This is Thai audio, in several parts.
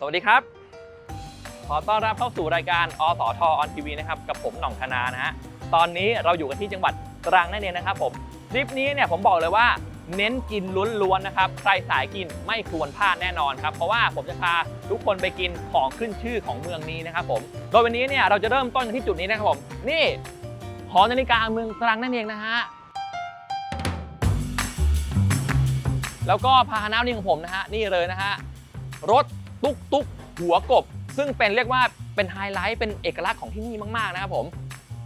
สวัสดีครับ ขอต้อนรับเข้าสู่รายการอสทออนทีวีนะครับกับผมหน่องธนานะฮะตอนนี้เราอยู่กันที่จังหวัดตรังนั่นเองนะครับผมคลิปนี้เนี่ยผมบอกเลยว่าเน้นกินล้วนๆนะครับใครสายกินไม่ควรพลาดแน่นอนครับเพราะว่าผมจะพาทุกคนไปกินของขึ้นชื่อของเมืองนี้นะครับผมโดยวันนี้เนี่ยเราจะเริ่มต้นกันที่จุดนี้นะครับผมนี่หอนาฬิกาเมืองตรังนั่นเองนะฮะแล้วก็พาหนะนี่ของผมนะฮะนี่เลยนะฮะรถ ตุ๊กตุ๊กหัวกบ ซึ่งเป็นเรียกว่าเป็นไฮไลท์เป็นเอกลักษณ์ของที่นี่มากๆนะครับผม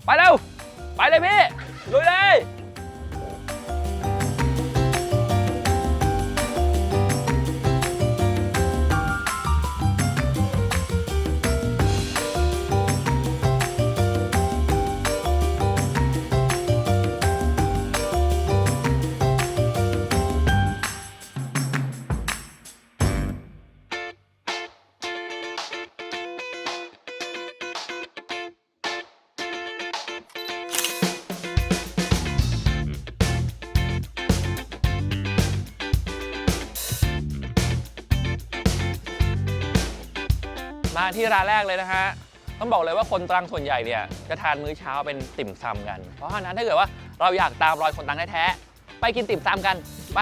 ไปเร็ว ไปเลยพี่ลุยเลย มาที่ร้านแรกเลยนะฮะ ต้องบอกเลยว่าคนตรังส่วนใหญ่เนี่ยจะทานมื้อเช้าเป็นติ่มซำกัน เพราะฉะนั้นถ้าเกิดว่าเราอยากตามรอยคนตรังแท้ๆไปกินติ่มซำกันไป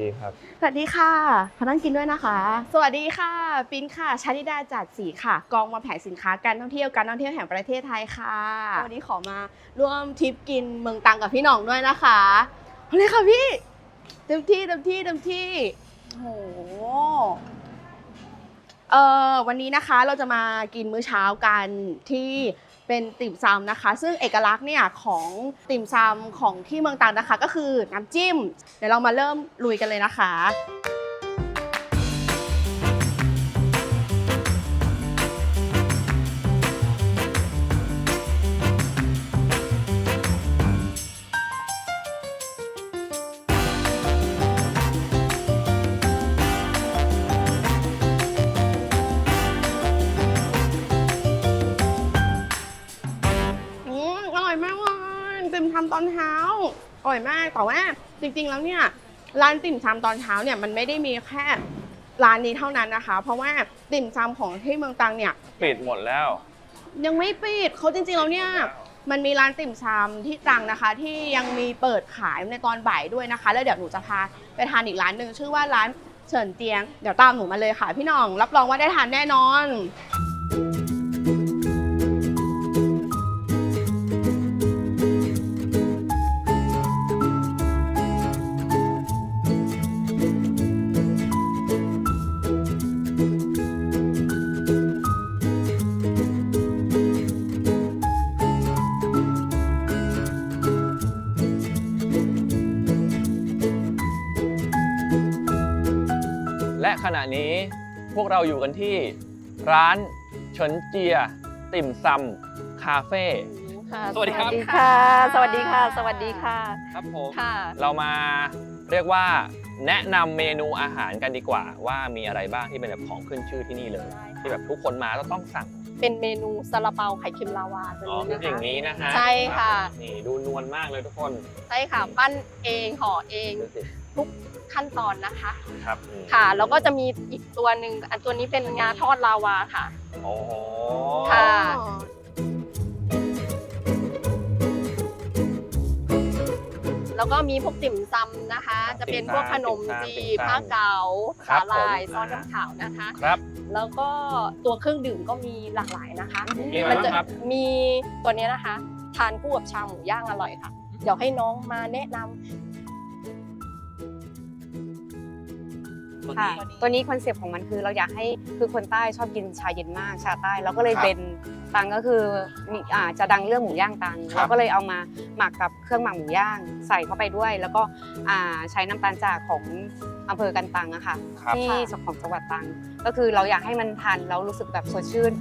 ดีครับ สวัสดีค่ะขอนั่งกินด้วยนะคะ สวัสดีค่ะ ปินค่ะชานิดาจัดสีค่ะ กองวางแผนสินค้าการท่องเที่ยวการท่องเที่ยวแห่งประเทศไทยค่ะ วันนี้ขอมาร่วมทริปกินเมืองตรังกับพี่หน่องด้วยนะคะเอาเลยค่ะพี่เต็มที่เต็มที่เต็มที่โอ้โหเอ่อวันนี้นะคะเราจะมากินมื้อเช้ากันที่ เป็นติ่มซำนะคะ ซึ่งเอกลักษณ์เนี่ยของติ่มซำของที่เมืองต่างนะคะ ก็คือน้ำจิ้ม เดี๋ยวเรามาเริ่มลุยกันเลยนะคะ ร่อยมากแต่ว่าจริง ๆ แล้วเนี่ยร้านติ่มซำตอนเช้าเนี่ยมันไม่ได้มีแค่ร้านนี้เท่านั้นนะคะ เพราะว่าติ่มซำของที่เมืองตรังเนี่ย ปิดหมดแล้ว ยังไม่ปิดเขาจริงๆแล้วเนี่ยมันมีร้านติ่มซำที่ตรังนะคะ ที่ยังมีเปิดขายในตอนบ่ายด้วยนะคะ แล้วเดี๋ยวหนูจะพาไปทานอีกร้านหนึ่งชื่อว่าร้านเฉินเตียง เดี๋ยวตามหนูมาเลยค่ะพี่หน้อง รับรองว่าได้ทานแน่นอน ขณะนี้พวกเราอยู่กันที่ร้านเฉินเจีย ติ่มซำคาเฟ่ ค่ะสวัสดีครับสวัสดีค่ะ สวัสดีค่ะ สวัสดีค่ะ ครับผม ค่ะ เรามาเรียกว่าแนะนำเมนูอาหารกันดีกว่า ว่ามีอะไรบ้างที่เป็นแบบของขึ้นชื่อที่นี่เลย ที่แบบทุกคนมาต้องต้องสั่งเป็นเมนูซาลาเปาไข่เค็มลาวาตัวอ๋อนี้คือนะอย่างคะ นี้นะฮะใช่ค่ะ นี่ดูนวลมากเลยทุกคนใช่ค่ะ ปั้นเองห่อเอง ดูสิทุก ขั้นตอนนะคะ ครับอืมค่ะแล้วก็จะมีอีกตัวหนึ่งอันตัวนี้เป็นงาทอดลาวาค่ะโอ้โหค่ะแล้วก็มีพวกติ่มซำนะคะ จะเป็นพวกขนมจีบผ้าเก๋าสาหร่ายซอสน้ำขาวนะคะครับแล้วก็ตัวเครื่องดื่มก็มีหลากหลายนะคะมีอะไรมันจะบ้างครับมีตัวเนี้ยนะคะ ทานคู่กับชาหมูย่างอร่อยค่ะ เดี๋ยวให้น้องมาแนะนำ ตัวค่ะนี้ ตัวนี้คอนเซปต์ของมันคือเราอยากให้คือคนใต้ชอบกินชาเย็นมากชาใต้เราก็เลยครับเป็นตังก็คือมีอ่าจะดังเรื่องหมูย่างตังครับ เราก็เลยเอามาหมักกับเครื่องหมักหมูย่างใส่เข้าไปด้วย แล้วก็อ่าใช้น้ำตาลจากของอำเภอกันตังอะค่ะครับที่ของจังหวัดตรังก็คือเราอยากให้มันทานแล้วรู้สึกแบบสดชื่น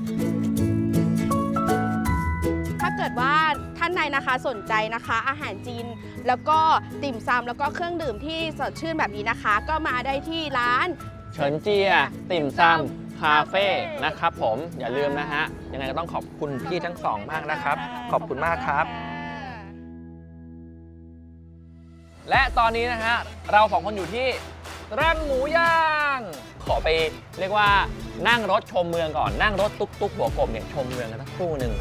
ถ้าเกิดว่าท่านใดนะคะสนใจนะคะ อาหารจีน แล้วก็ติ่มซำแล้วก็เครื่องดื่มที่สดชื่นแบบนี้นะคะ ก็มาได้ที่ร้าน เฉินเจีย ติ่มซำคาเฟ่นะครับผมอย่าลืมนะฮะ ยังไงก็ต้องขอบคุณพี่ทั้งสองมากนะครับ ขอบคุณมากครับ และตอนนี้นะฮะ เราสองคนอยู่ที่ร้านหมูย่าง ขอไปเรียกว่านั่งรถชมเมืองก่อนนั่งรถตุ๊กตุ๊กหัวกบเนี่ยชมเมืองกันสักครู่หนึ่ง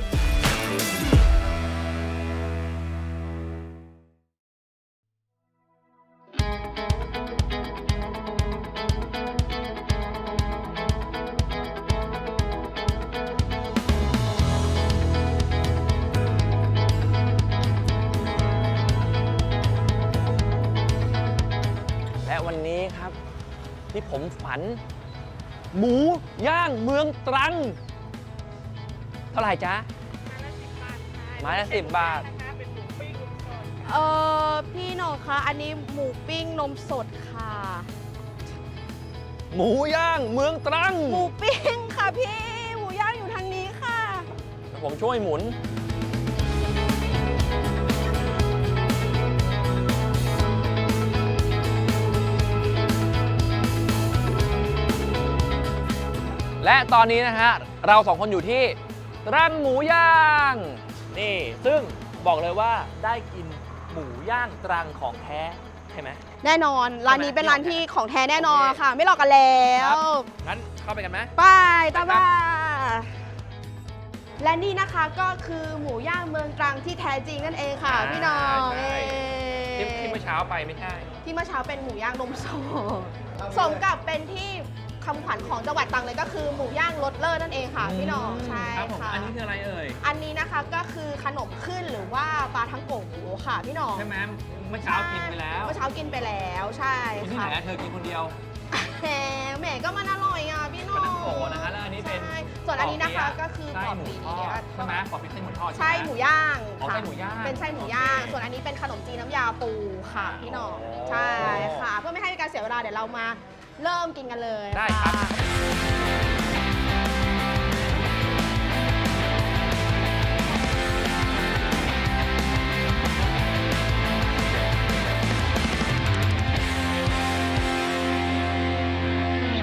ที่ผมฝัน หมูย่างเมืองตรัง เท่าไหร่จ๊ะ ไม้ละสิบบาท เออพี่หน้องคะอันนี้หมูปิ้งนมสดค่ะ หมูย่างเมืองตรังหมูปิ้งค่ะพี่ หมูย่างอยู่ทางนี้ค่ะเดี๋ยวผมช่วยหมุน และตอนนี้นะฮะเราสองคนอยู่ที่ร้านหมูย่างนี่ซึ่งบอกเลยว่าได้กินหมูย่างตรังของแท้ใช่ไหม แน่นอน ร้านนี้เป็นร้านที่ของแท้แน่นอนค่ะ ไม่หลอกกันแล้วงั้นเข้าไปกันไหมไปตามมาและนี่นะคะก็คือหมูย่างเมืองตรังที่แท้จริงนั่นเองค่ะอ่าพี่น้องใช่เอ้ที่ที่เมื่อเช้าไปไม่ใช่ ที่เมื่อเช้าเป็นหมูย่างนมสดสมกับเป็นที่ คำขวัญของจังหวัดตรังเลยก็คือหมูย่างรสเลิศนั่นเองค่ะพี่น้องใช่ครับผมค่ะอันนี้คืออะไรเอ่ย อันนี้นะคะก็คือขนมขึ้นหรือว่าปลาทั้งโกะหมูค่ะพี่น้องใช่ไหมเมื่อเช้ากินไปแล้วเมื่อเช้ากินไปแล้วใช่กินที่ไหค่ะนอะเธอกินคนเดียว แหมแหมก็มันอร่อยอะพี่น้องปลาท่องโกะนะคะแล้วอันนี้เป็น ใช่ส่วนอันนี้นะคะก็คือไส้กรอบหมูปีทอดใช่ไหมกรอบปีไส้หมูทอดใช่หมูย่างอ๋อค่ะไส้หมูย่างเป็นไส้หมูย่าง โอเคส่วนอันนี้เป็นขนมจีนน้ำยาปูค่ะพี่น้องโอ้ ใช่ค่ะ เพื่อไม่ให้เป็นการเสียเวลาเดี๋ยวเรามา เริ่มกินกันเลยได้ครับะ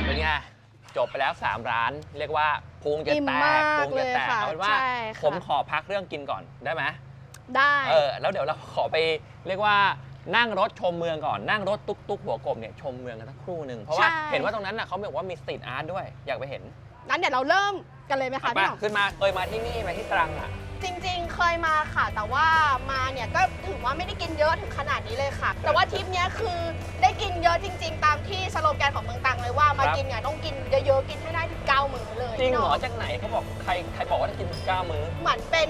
เป็นไง จบไปแล้ว 3 ร้าน เรียกว่าพุงจะอิ่มแตมากพุงจะแตกเลยค่ะเอาเป็นว่า ใช่ค่ะ ผมขอพักเรื่องกินก่อนได้ไหมได้ เออแล้วเดี๋ยวเราขอไปเรียกว่า นั่งรถชมเมืองก่อนนั่งรถตุ๊กตุ๊กหัวกบเนี่ยชมเมืองกันสักครู่หนึ่งเพราะว่าเห็นว่าตรงนั้นน่ะเขาบอกว่ามีสตรีทอาร์ตด้วยอยากไปเห็นงั้นเดี๋ยวเราเริ่มกันเลยไหมคะไปพี่หน้องขึ้นมาเคยมาที่นี่ไหมที่ตรังอะ จริงๆ เคยมาค่ะ แต่ว่ามาเนี่ยก็ถือว่าไม่ได้กินเยอะถึงขนาดนี้เลยค่ะ แต่ว่าทริปเนี้ยคือได้กินเยอะจริง ๆ ตามที่สโลแกนของเมืองตรังเลยว่ามาครับกินเนี่ยต้องกินเยอะๆ กินให้ได้ถึง9มื้อเลยจริงเหรอพี่น้จากไหนเขาบอกใครใครบอกว่าจะกินเก้ามื้อ เหมือนเป็น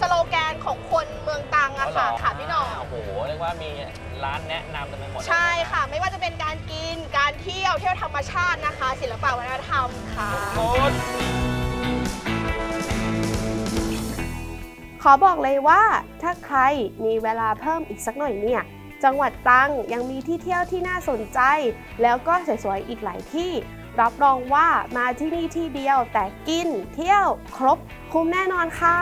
สโลแกนของคนเมืองตรังอะค่ะอ๋อเหรค่ะพี่น้องโอ้โหเรียกว่ามีร้านแนะนำเต็มไปหมดเลยใช่ค่ะ ไม่ว่าจะเป็นการกินการเที่ยวเที่ยวธรรมชาตินะคะ ศิลปะวัฒนธรรมค่ะ โคตร ขอบอกเลยว่าถ้าใครมีเวลาเพิ่มอีกสักหน่อยเนี่ยจังหวัดตรังยังมีที่เที่ยวที่น่าสนใจ แล้วก็สวยๆอีกหลายที่ รับรองว่ามาที่นี่ที่เดียวแต่กินเที่ยวครบคุ้มแน่นอนค่ะ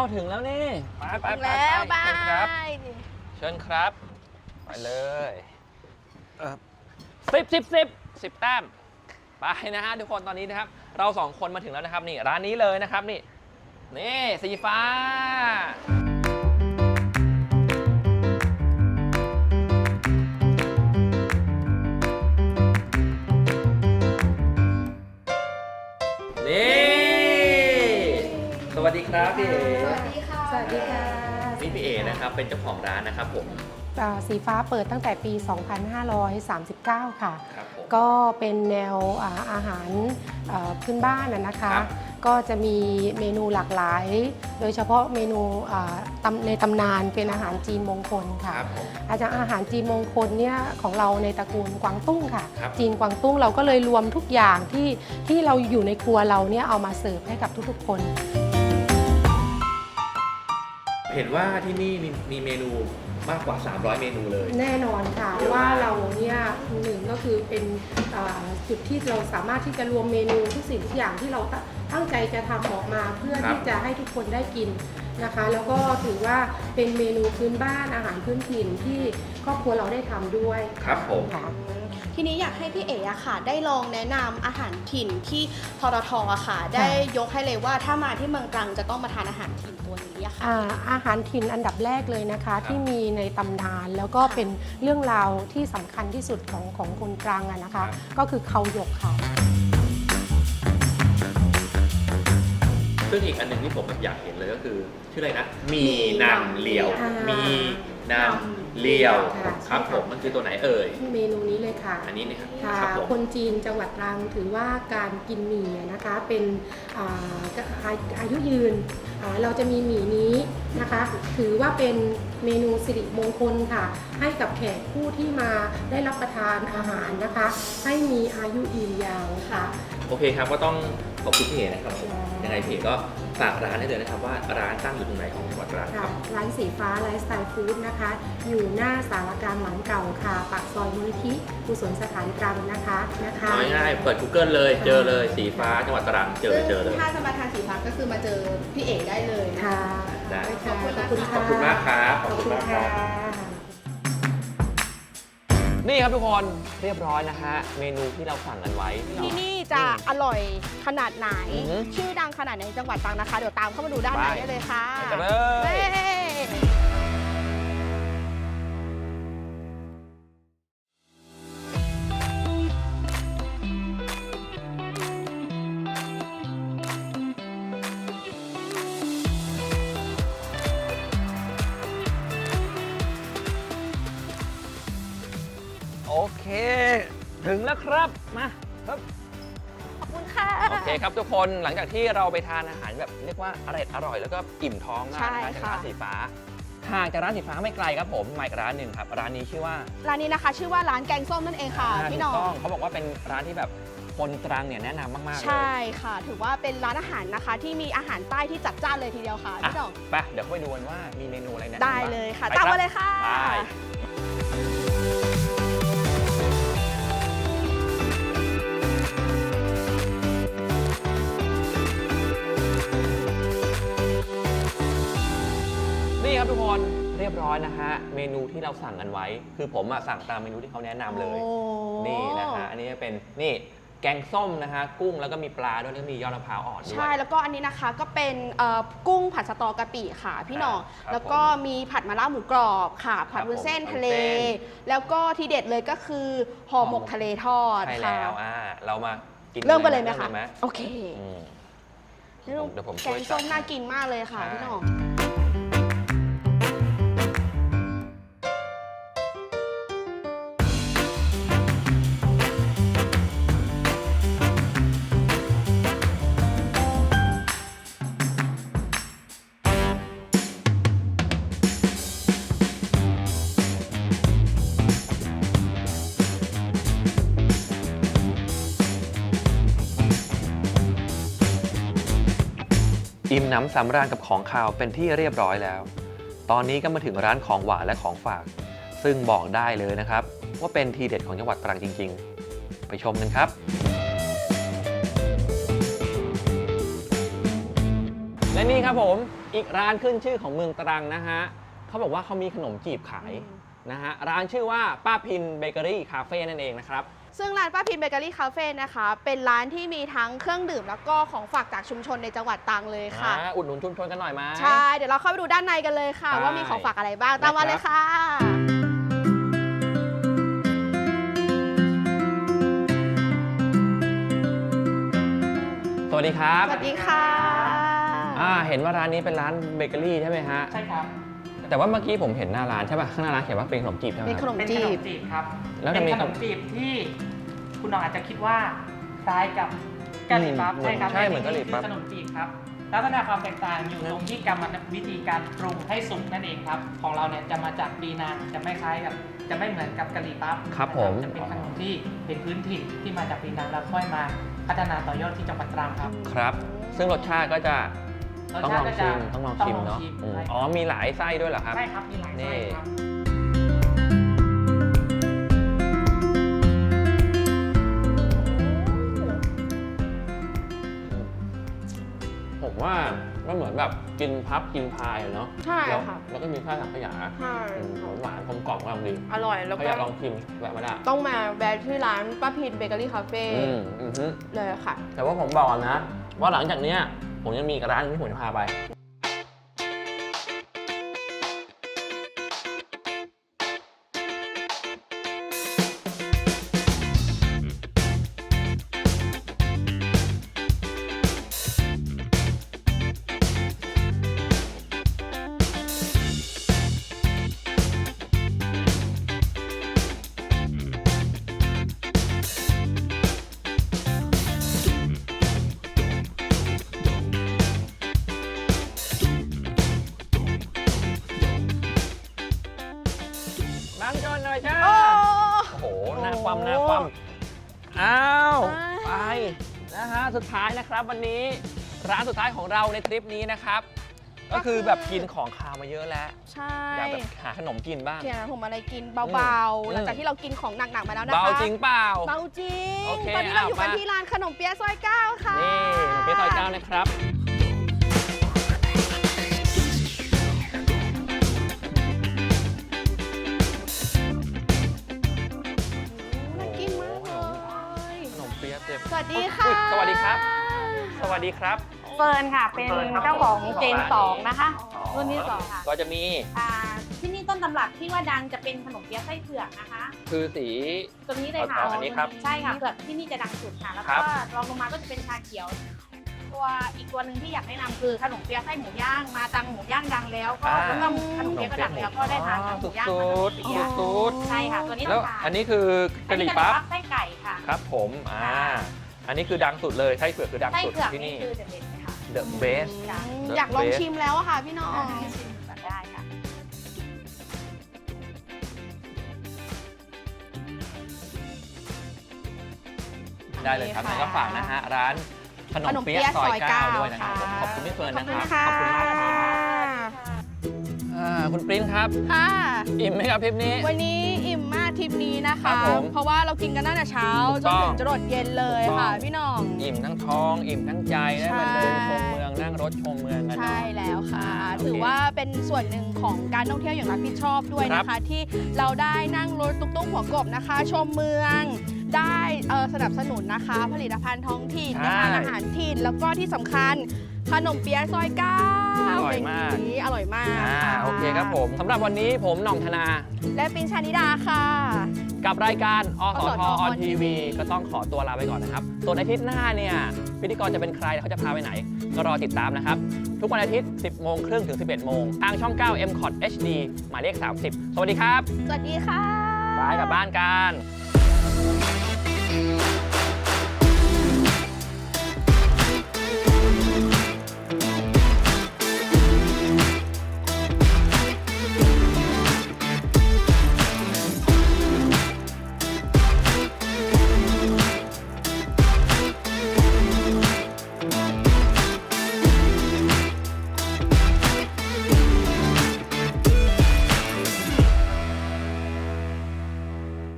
เอาถึงแล้วนี่ ไปไปไปแล้วไปบาเชิญครับ ยเชิญครับ ไปเลยสิบสิบสิบสิบแต้ม ไปนะฮะทุกคนตอนนี้นะครับ เราสองคนมาถึงแล้วนะครับนี่ร้านนี้เลยนะครับนี่ นี่สีฟ้า นี่สวัสดี ครับพี่เอ๋สวัสดีค่ะนี่พี่เอ๋นะครับเป็นเจ้าของร้านนะครับผมอ่าสีฟ้าเปิดตั้งแต่ปี 2539 ค่ะ ครับผม ก็เป็นแนวอ่าอาหารเอ่อพื้นบ้านนะนะคะ ครับก็จะมีเมนูหลากหลาย โดยเฉพาะเมนูอ่าตำในตำนานเป็นอาหารจีนมงคลค่ะ ครับผมอาจารย์อาหารจีนมงคลเนี่ยของเราในตระกูลกวางตุ้งค่ะ ครับ จีนกวางตุ้งเราก็เลยรวมทุกอย่างที่ที่เราอยู่ในครัวเราเนี่ยเอามาเสิร์ฟให้กับทุกๆคน เห็นว่าที่นี่มีมีเมนูมากกว่า 300 เมนูเลย แน่นอนค่ะเยอะมาก ว่าเราเนี่ยหนึ่งก็คือเป็นอ่าจุดที่เราสามารถที่จะรวมเมนูทุกสิ่งทุกอย่างที่เราตตั้งใจจะทำออกมาเพื่อครับที่จะให้ทุกคนได้กินนะคะ แล้วก็ถือว่าเป็นเมนูพื้นบ้านอาหารพื้นถิ่นที่ครอบครัวเราได้ทำด้วยครับผม ค่ะ ทีนี้อยากให้พี่เอ๋อะค่ะ ได้ลองแนะนำอาหารถิ่นที่ทรทอะค่ะ ได้ยกให้เลยว่าถ้ามาที่เมืองตรังจะต้องมาทานอาหารถิ่นตัวนี้อะค่ะอ่าอาหารถิ่นอันดับแรกเลยนะคะครับที่มีในตำนานแล้วก็เป็นเรื่องราวที่สำคัญที่สุดของของคนตรังอะนะคะ ก็คือเขาหยกค่ะ ซึ่งอีกอันหนึ่งที่ผมแบบอยากเห็นเลยก็คือ ชื่ออะไรนะ มีนำเลียว อ่ามี มีนำ เลียวค่ะครับใช่ผค่ะมมันคือตัวไหนเอ่ย เมนูนี้เลยค่ะ อันนี้นะครับค่ะครับผม คนจีนจังหวัดตรังถือว่าการกินหมี่นะคะเป็นอ่าอาอายุยืนอ่าเราจะมีหมี่นี้นะคะ ถือว่าเป็นเมนูสิริมงคลค่ะ ให้กับแขกผู้ที่มาได้รับประทานอาหารนะคะ ให้มีอายุยืนยาวค่ะ โอเคครับก็ต้องขอบคุณพี่เอ๋นะครับผมค่ะยังไงพี่เอ๋ก็ ฝากร้านได้เลยนะครับว่าร้านตั้งอยู่ตรงไหนของจังหวัดตรังคค่ะรับร้านสีฟ้าไลฟ์สไตล์ฟู้ดนะคะ อยู่หน้าสารกลางหลังเก่าค่ะ ปากซอยมูลนิธิกุศลสถานตรังนะคะนะคะ เอาง่ายๆเปิด Google เลยเจอเลยสีฟ้าจังหวัดตรังเจอเจอเลยถ้าจะมาทานสีฟ้าก็คือมาเจอพี่เอ๋ได้เลยนะค่ะ ได้ค่ะขอบคุณนะคะขอบคุณขอบคุณมากครับขอบคุณขอบคุณมากครัค่ะบ นี่ครับทุกคนเรียบร้อยนะฮะ เมนูที่เราสั่งกันไว้ ที่นี่จะอร่อยขนาดไหน อือฮึชื่อดังขนาดไหนในจังหวัดตรังนะคะ เดี๋ยวตามเข้ามาดูด้านในไป ได้เลยค่ะไปกันเลย เย้ ครับมาครับขอบคุณค่ะ โอเคครับทุกคนหลังจากที่เราไปทานอาหารแบบเรียกว่าอร่อยอร่อยแล้วก็อิ่มท้องมากใช่นะคะจากค่ะร้านสีฟ้าห่างจากร้านสีฟ้าไม่ไกลครับผมมาอีกร้านหนึ่งครับ ร้านนี้ชื่อว่า ร้านนี้นะคะ ชื่อว่าร้านแกงส้มนั่นเองค่ะาพี่หน้ถูอกต้องงเขาบอกว่าเป็นร้านที่แบบคนตรังเนี่ยแนะนำมากๆเลยใช่ค่ะ ถือว่าเป็นร้านอาหารนะคะ ที่มีอาหารใต้ที่จัดจ้านเลยทีเดียวค่ะอะพี่หน้องไปเดี๋ยวเข้าไปดูกันว่ามีเมนูอะไรแนะนำได้บ้างเลยค่ะไปตามรับมาเลยค่ะ ครับทุกคนเรียบยบร้อยนะฮะ เมนูที่เราสั่งกันไว้ คือผมอะสั่งตามเมนูที่เขาแนะนำเลย โอ้ นี่นะฮะ อันนี้เป็นนี่แกงส้มนะฮะ กุ้งแล้วก็มีปลาด้วยแล้วก็มียอดมะพร้าวอ่อนด้วย ใช่แล้วก็อันนี้นะคะก็เป็นเอ่อกุ้งผัดสตอกะปิค่ะพี่หน่อง ครับแล้วก็มีผัดมะระหมูกรอบค่ะ ผัดครับวุ้นเส้นผมทะเล วุ้นเส้น แล้วก็ทีเด็ดเลยก็คือห่อหมกทะเลทอดใช่ค่ะ แล้วอ่าเรามากินเริ่มกันเลยไหมคะ ริ่ไหมโอเคอืม เดี๋ยวเดี๋ยวผมแกช่วยงส้มจัดน่ากินมากเลยค่ะใช่ พี่หน่อง อิ่มหน้ำสำราญกับของคาวเป็นที่เรียบร้อยแล้ว ตอนนี้ก็มาถึงร้านของหวานและของฝาก ซึ่งบอกได้เลยนะครับ ว่าเป็นทีเด็ดของจังหวัดตรังจริง ๆ ไปชมกันครับ และนี่ครับผมอีกร้านขึ้นชื่อของเมืองตรังนะฮะเขาบอกว่าเขามีขนมจีบขายนะฮะร้านชื่อว่าป้าพินเบเกอรี่คาเฟ่นั่นเองนะครับ ซึ่งร้านป้าพินเบเกอรี่คาเฟ่นะคะ เป็นร้านที่มีทั้งเครื่องดื่มแล้วก็ของฝากจากชุมชนในจังหวัดตรังเลยค่ะ อ่าอุดหนุนชุมชนกันหน่อยไหม ใช่ เดี๋ยวเราเข้าไปดูด้านในกันเลยค่ะใช่ว่ามีของฝากอะไรบ้างตามมาเลยค่ะ สวัสดีครับ สวัสดีค่ะ อ่า เห็นว่าร้านนี้เป็นร้านเบเกอรี่ใช่ไหมฮะ ใช่ครับ แต่ว่าเมื่อกี้ผมเห็นหน้าร้านใช่ป่ะ ข้างหน้าร้านเขียนว่าเป็นขนมจีบใช่ไหมเป็นคขรับนมเป็นจีขนบมจีบครับ แล้วจะเป็นมี ขนมจีบที่ คุณน้องอาจจะคิดว่าคล้ายกับกะหรี่ปั๊บอืมใช่ครับใช่เหมือนกะหรี่ปั๊บ คือขนมจีบครับลักษณะความแตกต่างอยู่ตรงที่กรรมวิธีการปรุงให้สุกนั่นเองครับ ของเราเนี่ยจะมาจากปีนังจะไม่คล้ายกับ จะไม่เหมือนกับกะหรี่ปั๊บครับนะผม จะเป็นขนมที่เป็นพื้นถิ่นที่มาจากปีนังแล้วค่อยมาพัฒนาต่อยอดที่จังหวัดตรังครับครับ ซึ่งรสชาติก็จะรสต้องชาลติองก็ชิจะมต้องลองชิมเนาะชิมอืมใช่อ๋อมีหลายไส้ด้วยเหรอครับ ใช่ครับมีหลายนี่ไส้ครับ ว่ามันเหมือนแบบกินพับกินพายอะเนาะใช่แล้วค่ะ แล้วก็มีไส้สังขยาใช่อืมหวานๆกลมกล่อมกำลังดี อร่อยแล้วเขาก็อยากลองชิมแบบมาได้ต้องมาแวะที่ร้านป้าพินเบเกอรี่คาเฟ่อืมอือฮึเลยค่ะ แต่ว่าผมบอกก่อนนะ ว่าหลังจากเนี้ยผมยังมีอีกร้านหนึงที่ผมจะพาไป ครับวันนี้ร้านสุดท้ายของเราในทริปนี้นะครับ ก็คือแบบกินของคาวมาเยอะแล้วใช่อยากแบบหาขนมกินบ้างเขียนผมอะไรกินอืเบามๆ หลังจากที่เรากินของหนักๆมาแล้วนะคะเบาจริงเปล่า เบาจริงโอเคตอนนี้เราอยู่กันอะมาที่ร้านขนมเปี๊ยะซอยเก้าค่ะ นี่ขนมเปี๊ยะซอยเก้านะครับ วัสดีครับ เฟิร์นค่ะ เป็นเฟิร์นครับเจ้าของเจนของร้านสองนะคะอ๋อรุ่นที่สองค่ะก็จะมีอ่าที่นี่ต้นตำรับที่ว่าดังจะเป็นขนมเปี๊ยะไส้เผือกนะคะ คือสี ตัวนี้เลยค่ะอ๋ออันนี้ครับใช่ค่ะเผือกที่นี่จะดังสุดค่ะ แล้วครัก็บรองลงมาก็จะเป็นชาเขียว ตัวอีกตัวหนึ่งที่อยากแนะนำคือขนมเปี๊ยะไส้หมูย่างมาตังหมูย่างดังแล้วก็อ่าแล้วก็ขนมเปี๊ยะก็ดังแล้วก็ได้ทานขนมหมูย่างสุขนมดเปี๊ยะๆสุดใช่ค่ะตัวนี้ๆแล้วต้องทานอันนี้คือกะหรี่ปั๊บไส้ไก่ค่ะครับ ผมอ่า อันนี้คือดังสุดเลยไส้เผือกคือดังไส้สุดเผือกที่นี่นี่ คือเด็ดๆเลยค่ะ The best จ้ะอืม The อยากลอง best ชิมแล้วอะค่ะพี่น้อง ให้ชิมก่อนได้ค่ะได้เลยครับนี่แล้วค่ะก็ฝากนะฮะร้านขนมเปี๊ยะซอยเก้าด้วยนะครับผมขอบคุณพี่เฟิร์นนะครับขอบคุณมากครับอ่าคุณปริ้นครับ ค่ะ อิ่มไหมครับทริปนี้ วันนี้อิ่มมาก ทริปนี้นะครัคะบผมเพราะว่าเรากินกันตั้งแต่เช้าถูกจนต้องถึงจรดเย็นเลยค่ะถูกต้อง พี่น้อง อิ่มทั้งท้อง อิ่มทั้งใจได้มาใช่เดินชมเมืองนั่งรถชมเมืองกันเนอะ ใช่แล้วค่ะอ่าโอเคถือว่าเป็นส่วนหนึ่งของการท่องเที่ยวอย่างรับผิดชอบด้วยนะครัคะ บที่เราได้นั่งรถตุ๊กๆหัวกบนะคะ ชมเมือง ได้เอ่อสนับสนุนนะคะ ผลิตภัณฑ์ท้องถิ่นนะคะอาหารถิ่นแล้วก็ที่สำคัญ ขนมเปี๊ยะซอยเก้าอร่อยมาก ย่งนี้อร่อยมากอ่าค่ะโอเคครับผมสำหรับวันนี้ผมหน่องธนา และปินชานิดาค่ะ กับรายการอสอสททออน on ทีวี TV ก็ต้องขอตัวลาไปก่อนนะครับ ส่วนอาทิตย์หน้าเนี่ยพิธีกรจะเป็นใครเขาจะพาไปไหน ก็รอติดตามนะครับ ทุกวันอาทิตย์ 10 โมงครึ่งถึง 11 โมง ทางช่อง 9 m c o t HD หมายเลข 30 สวัสดีครับสวัสดีค่ะบายกลับบ้านกัน